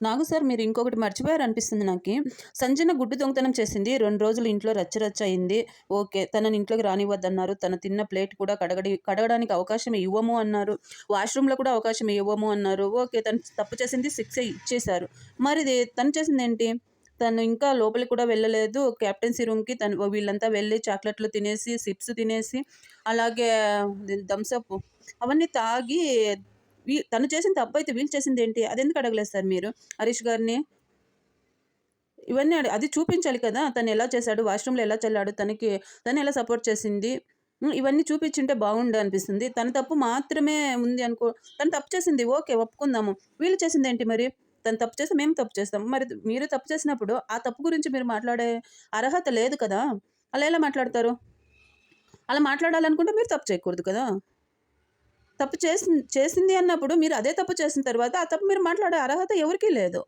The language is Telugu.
నాగు సార్ మీరు ఇంకొకటి మర్చిపోయారు అనిపిస్తుంది నాకు. సంజన గుడ్డు దొంగతనం చేసింది రెండు రోజులు ఇంట్లో రచ్చరచ్చ అయింది. ఓకే తనని ఇంట్లోకి రానివ్వద్దన్నారు. తన తిన్న ప్లేట్ కూడా కడగడి కడగడానికి అవకాశం ఇవ్వము అన్నారు. వాష్రూమ్లో కూడా అవకాశం ఇవ్వము అన్నారు. ఓకే తను తప్పు చేసింది సిక్స్ ఇచ్చేశారు. మరి ఇది తను చేసింది ఏంటి? తను ఇంకా లోపలికి కూడా వెళ్ళలేదు. క్యాప్టెన్సీ రూమ్కి తను వీళ్ళంతా వెళ్ళి చాక్లెట్లు తినేసి సిప్స్ తినేసి అలాగే థమ్స్అప్ అవన్నీ తాగి వీ తను చేసిన తప్పు అయితే వీళ్ళు చేసింది ఏంటి అదెందుకు అడగలేదు సార్ మీరు? హరీష్ గారిని? ఇవన్నీ అది చూపించాలి కదా? తను ఎలా చేశాడు? వాష్రూమ్లో ఎలా చల్లాడు? తనకి తను ఎలా సపోర్ట్ చేసింది? ఇవన్నీ చూపించుంటే బాగుండు అనిపిస్తుంది. తన తప్పు మాత్రమే ఉంది అనుకో తను తప్పు చేసింది ఓకే ఒప్పుకుందాము. వీళ్ళు చేసింది ఏంటి మరి? తను తప్పు చేస్తే మేము తప్పు చేస్తాం. మరి మీరు తప్పు చేసినప్పుడు ఆ తప్పు గురించి మీరు మాట్లాడే అర్హత లేదు కదా? అలా ఎలా మాట్లాడతారు? అలా మాట్లాడాలనుకుంటే మీరు తప్పు చేయకూడదు కదా? తప్పు చేసి చేసింది అన్నప్పుడు మీరు అదే తప్పు చేసిన తర్వాత ఆ తప్పు మీరు మాట్లాడే అర్హత ఎవరికీ లేదు.